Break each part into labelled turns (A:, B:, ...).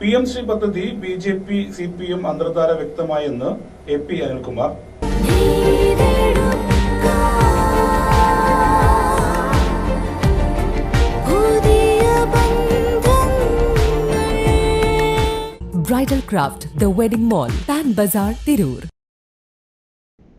A: P M Shri പദ്ധതി B J P C P M അന്തർധാര വ്യക്തമായെന്ന് A P Anilkumar.
B: Bridal craft the wedding mall Pan Bazar Tirur.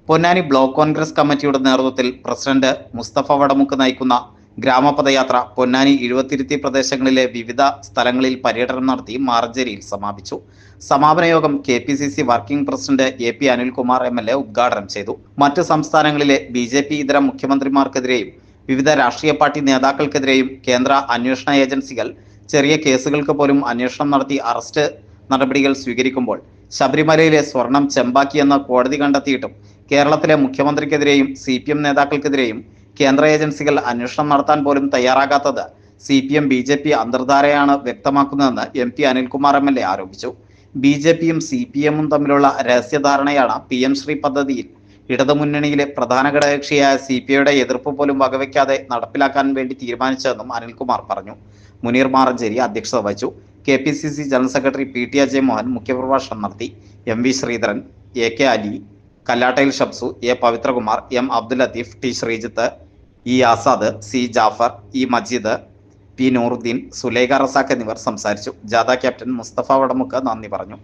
C: Ponnani block Congress കമ്മിറ്റിയുടെ നേതൃത്വത്തിൽ president Mustafa Vadamukku നയിക്കുന്ന ഗ്രാമപദയാത്ര പൊന്നാനി എഴുപത്തിരുത്തി പ്രദേശങ്ങളിലെ വിവിധ സ്ഥലങ്ങളിൽ പര്യടനം നടത്തി മാർജരിയിൽ സമാപിച്ചു. സമാപന യോഗം K P C C working president A P Anilkumar M L A ഉദ്ഘാടനം ചെയ്തു. മറ്റു സംസ്ഥാനങ്ങളിലെ ബി ജെ പി ഇതര മുഖ്യമന്ത്രിമാർക്കെതിരെയും വിവിധ രാഷ്ട്രീയ പാർട്ടി നേതാക്കൾക്കെതിരെയും കേന്ദ്ര അന്വേഷണ ഏജൻസികൾ ചെറിയ കേസുകൾക്ക് പോലും അന്വേഷണം നടത്തി അറസ്റ്റ് നടപടികൾ സ്വീകരിക്കുമ്പോൾ ശബരിമലയിലെ സ്വർണം ചെമ്പാക്കിയെന്ന് കോടതി കണ്ടെത്തിയിട്ടും കേരളത്തിലെ മുഖ്യമന്ത്രിക്കെതിരെയും സി പി എം നേതാക്കൾക്കെതിരെയും കേന്ദ്ര ഏജൻസികൾ അന്വേഷണം നടത്താൻ പോലും തയ്യാറാകാത്തത് C P M B J P അന്തർധാരയാണ് വ്യക്തമാക്കുന്നതെന്ന് M P Anilkumar M L A ആരോപിച്ചു. ബി ജെ പിയും സി പി എമ്മും തമ്മിലുള്ള രഹസ്യധാരണയാണ് പി എം ശ്രീ പദ്ധതിയിൽ. ഇടതുമുന്നണിയിലെ പ്രധാന ഘടകകക്ഷിയായ സി പി ഐയുടെ എതിർപ്പ് പോലും വകവയ്ക്കാതെ നടപ്പിലാക്കാൻ വേണ്ടി തീരുമാനിച്ചതെന്നും അനിൽകുമാർ പറഞ്ഞു. മുനീർ മാറഞ്ചേരി അധ്യക്ഷത വഹിച്ചു. K P C C general secretary P T Ajay Mohan മുഖ്യപ്രഭാഷണം നടത്തി. M V Sreedharan A K Ali കല്ലാട്ടയിൽ Shabsu A Pavithrakumar M Abdul Latheef T Sreejith E Azad C Jafar E Majeed P Nooruddin Sulaikha Razak എന്നിവർ സംസാരിച്ചു. ജാഥ captain Mustafa Vadamukku നന്ദി പറഞ്ഞു.